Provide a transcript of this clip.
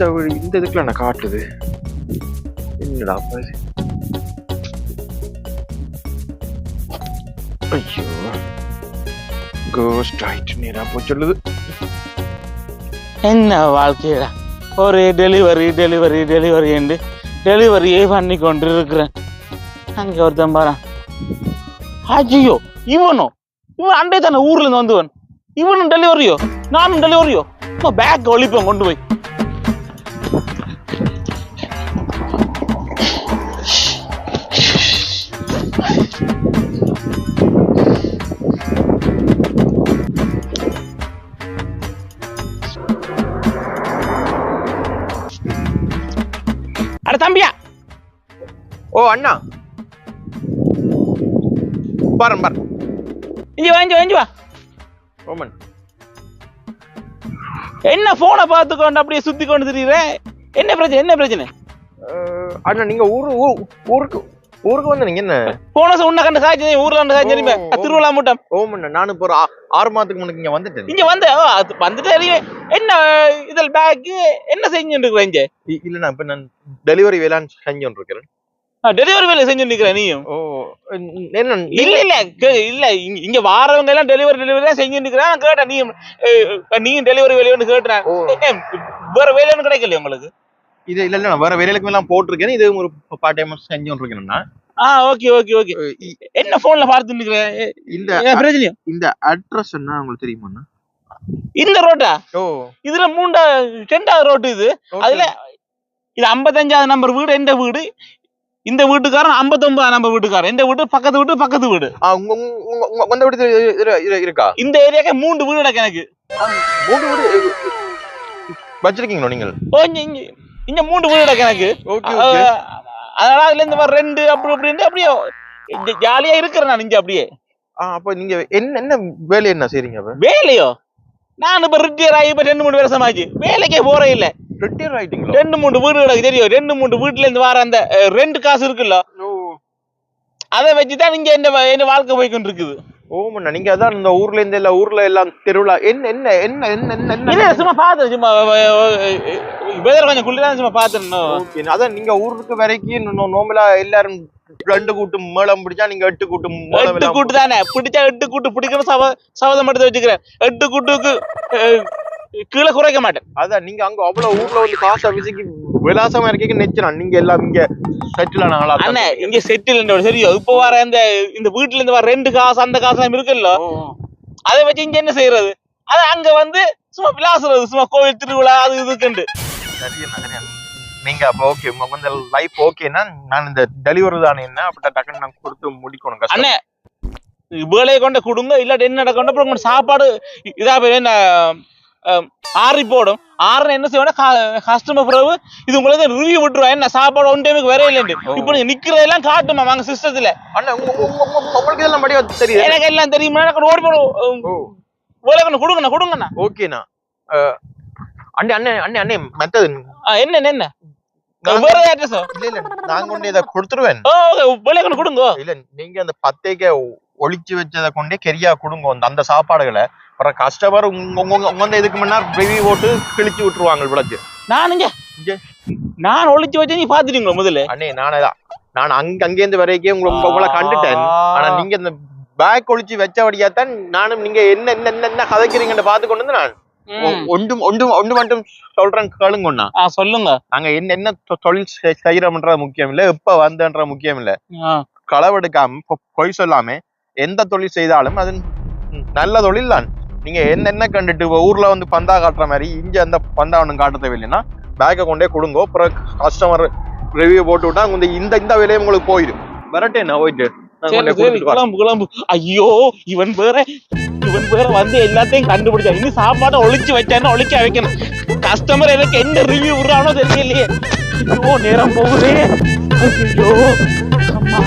இந்த வீடு இந்த இதுக்குள்ள நான் காட்டுது. என்னடா இது? ஐயோ. கோஸ்ட் ஆயிட்டு நேரா போய் சொல்லுது? என்ன வாழ்க்கையில? ஒரு டெலிவரி டெலிவரி டெலிவரி என்று டெலிவரியே பண்ணி கொண்டு இருக்கிறேன் அங்க ஒருத்தன் பாரு. ஐயோ இவனோ? இவன் அண்டே தானே ஊர்ல இருந்து வந்தவன்? இவனும் டெலிவரியோ நானும் டெலிவரியோ பேக் ஒழிப்பேன் கொண்டு போய். அட தம்பியா ஓ அண்ணா பாருங்க பாருங்க இங்க வா இங்க வா, இங்க வா ஓமன் என்ன போனை பார்த்து கொண்டு அப்படியே சுத்தி கொண்டு திரியுற என்ன பிரச்சனை என்ன பிரச்சனை? அண்ணா நீங்க ஊரு ஊருக்கு ஊருக்கு வந்து நீங்க என்ன? போன உன்னை கண்டு காய்ச்சி ஊர்ல கண்டு ஓ. திருவிழா மூட்டம். ஓமன் நானும் இப்போ ஆறு மாதத்துக்கு முன்னாடி இங்க வந்துட்டேன். இங்க வந்து வந்துட்டு. என்ன இதில் பேக் என்ன செஞ்சுட்டு இருக்கிற இங்க? இல்ல இப்ப நான் டெலிவரி வேளாண் செஞ்சு இருக்கிறேன். டெலிவரி வேலை செஞ்சுட்டு இருக்கிற நீயும். இல்ல இல்ல. கே- இல்ல இங்க- வாரவங்க எல்லாம் டெலிவரி டெலிவரி இருக்கிறான் நான் கேட்டேன் நீயும் நீயும் டெலிவரி வேலையோன்னு கேட்டேன். வேற வேலை ஒன்றும் கிடைக்கல உங்களுக்கு? இது இல்ல இல்ல வேற வேலைக்கு எல்லாம் போட்டிருக்கேன். இது ஒரு பார்ட் டைம் செஞ்சு இருக்கேன்னா ஆ ஓகே ஓகே ஓகே. என்ன போன்ல பார்த்துட்டு இருக்கிற ஏ- இந்த இந்த அட்ரஸ் என்ன உங்களுக்கு தெரியுமா இந்த ரோட்டா இதுல மூண்டா ரெண்டாவது ரோட்டு இது. அதுல இது ஐம்பத்தஞ்சாவது நம்பர் வீடு எந்த வீடு? இந்த வீட்டுக்காரன் ஐம்பத்தொன்பதாம் நம்பர் வீட்டுக்காரன். எந்த வீடு பக்கத்து வீடு பக்கத்து வீடு. உங்க வீடு இரு- இரு- இரு- இருக்கா? இந்த ஏரியாக்கு மூன்று வீடு கிடக்கு எனக்கு. மூணு வீடு வச்சிருக்கீங்களா நீங்கள்? ஓ இங்க இங்க மூன்று வீடு எனக்கு. அஹ், அதனால அதுல இந்த மாதிரி ரெண்டு அப்படி இப்படின்ட்டு அப்படியே ஜாலியா இருக்கிறேன் நான் இங்க அப்படியே. அப்ப நீங்க என்ன என்ன வேலை என்ன செய்றீங்க அப்ப? வேலையோ? நான் இப்ப ரிட்டையர் ஆகி இப்ப ரெண்டு மூணு வருஷம் ஆச்சு வேலைக்கே போறே இல்ல. ரிட்டையர் ஆயிட்டீங்களா ரெண்டு மூணு வீடு கிடக்கு தெரியும் ரெண்டு மூணு வீட்டுல இருந்து வர அந்த ரெண்டு காசு இருக்குல்ல? அதை வச்சுதான் இங்க என்ன என்ன வாழ்க்கை போய்க்கொண்டு இருக்குது ஓமண்ணா நீங்க அதான் இந்த ஊர்ல இருந்து எல்லா ஊர்ல எல்லாம் திருவிழா என்ன என்ன என்ன என்ன என்ன சும்மா பாத்து சும்மா வெதர் கொஞ்சம் குளிரா சும்மா பாத்துருந்தோம் அதான் நீங்க ஊருக்கு வரைக்கும் நோம்பலா எல்லாரும் ரெண்டு கூட்டும் மேளம் பிடிச்சா நீங்க எட்டு மேளம் எட்டு எல்லாம் கூட்டு தானே? பிடிச்சா எட்டு கூட்டு பிடிக்கணும் சப சபதம் எடுத்து வச்சுக்கிறேன். எட்டு கூட்டுக்கு கீழே குறைக்க மாட்டேன். அதான் நீங்க அங்க அவ்வளவு ஊர்ல வந்து காசு விசிக்கு விலாசமா இருக்கீங்க நெச்சினா நீங்க எல்லாம் இங்க செட்டில் ஆன ஆளா அண்ணே இங்க செட்டில் சரிയോ இப்போ வர இந்த இந்த வீட்டுல இருந்து வர ரெண்டு காசு அந்த காசு எல்லாம் இருக்குல்ல? அதை வச்சு இங்க என்ன செய்யறது? அது அங்க வந்து சும்மா விளாசுறது சும்மா கோவில் திருவிழா அது இதுக்குண்டு நீங்க அப்ப ஓகே உங்க லைஃப் ஓகேன்னா நான் இந்த டெலிவரி தானே என்ன அப்படி டக்குன்னு நான் கொடுத்து முடிக்கணும் அண்ணே வேலையை கொண்ட கொடுங்க இல்லாட்டி என்ன கொண்டு அப்புறம் சாப்பாடு இதா போய் அஹ், ஆறி போடும். ஆறுன என்ன செய்வோம் கஸ்டமர் பிறகு இது உங்களுக்கு ரிவ்யூ விட்டுருவா என்ன சாப்பாடு ஒன் டைமுக்கு வேற இல்லைண்டு இப்போ நீங்க நிக்கிறதெல்லாம் காட்டுமா வாங்க சிஸ்டத்துல உங்களுக்கு இதெல்லாம் படியா தெரியுது? எனக்கு எல்லாம் தெரியுமா? எனக்கு ஓடி போடும் கொடுங்கண்ணா கொடுங்கண்ணா. ஓகேண்ணா. அண்ணே அண்ணே அண்ணே அண்ணே மெத்தது என்ன? என்ன, என்ன நாங்க- வேற இல்ல இல்ல நான் கொண்டு இதை கொடுத்துருவேன். ஓ வேலை கொண்டு கொடுங்க. இல்ல நீங்க அந்த பத்தைக்க ஒளிச்சு வச்சதை கொண்டே கெரியா கொடுங்க. அந்த- அந்த சாப்பாடுகளை. அப்புறம் கஸ்டமர் உங்க இதுக்கு முன்னா ரிவ்யூ போட்டு கிழிச்சு விட்டுருவாங்க விளக்கு நான் இங்க இங்க. நான் ஒளிச்சு வச்சு நீ பாத்துட்டீங்களா முதல்ல? அண்ணே நானே தான். நான் அங்க அங்கேருந்து வரைக்கும் உங்களை உங்க- உங்களை கண்டுட்டேன். ஆனா நீங்க இந்த பேக் ஒளிச்சு வச்சபடியா தான் நானும் நீங்க என்ன என்ன என்ன- என்ன கதைக்கிறீங்கன்னு பார்த்து கொண்டு வந்து நான். ஒன்றும் ஒன்றும் ஒன்று மட்டும் சொல்றேன் கேளுங்கண்ணா ஆ சொல்லுங்க. நாங்க என்ன என்ன தொழில் செய்யறோம்ன்றது முக்கியம் இல்ல. எப்ப வந்தன்ற முக்கியம் இல்ல. களவெடுக்காம பொய் சொல்லாம எந்த தொழில் செய்தாலும் அது நல்ல தொழில் தான் நீங்க என்னென்ன கண்டுட்டு ஊர்ல வந்து பந்தா காட்டுற மாதிரி இங்க அந்த பந்தா ஒன்றும் காட்ட தேவையில்லைன்னா பேக்கை கொண்டே கொடுங்க அப்புறம் கஸ்டமர் ரிவ்யூ போட்டு விட்டா இந்த இந்த இந்த வேலையை உங்களுக்கு போயிடும். வரட்டே நான் போயிட்டு. கிளம்பு கிளம்பு. ஐயோ இவன் வேற இவன் வேற வந்து எல்லாத்தையும் கண்டுபிடிச்சா. இனி சாப்பாட்டை ஒளிச்சு வச்சான்னு ஒளிக்க வைக்கணும். கஸ்டமர் எனக்கு என்ன ரிவ்யூ விடுறானோ தெரியலையே. ஐயோ நேரம் போகுதே. ஐயோ அம்மா.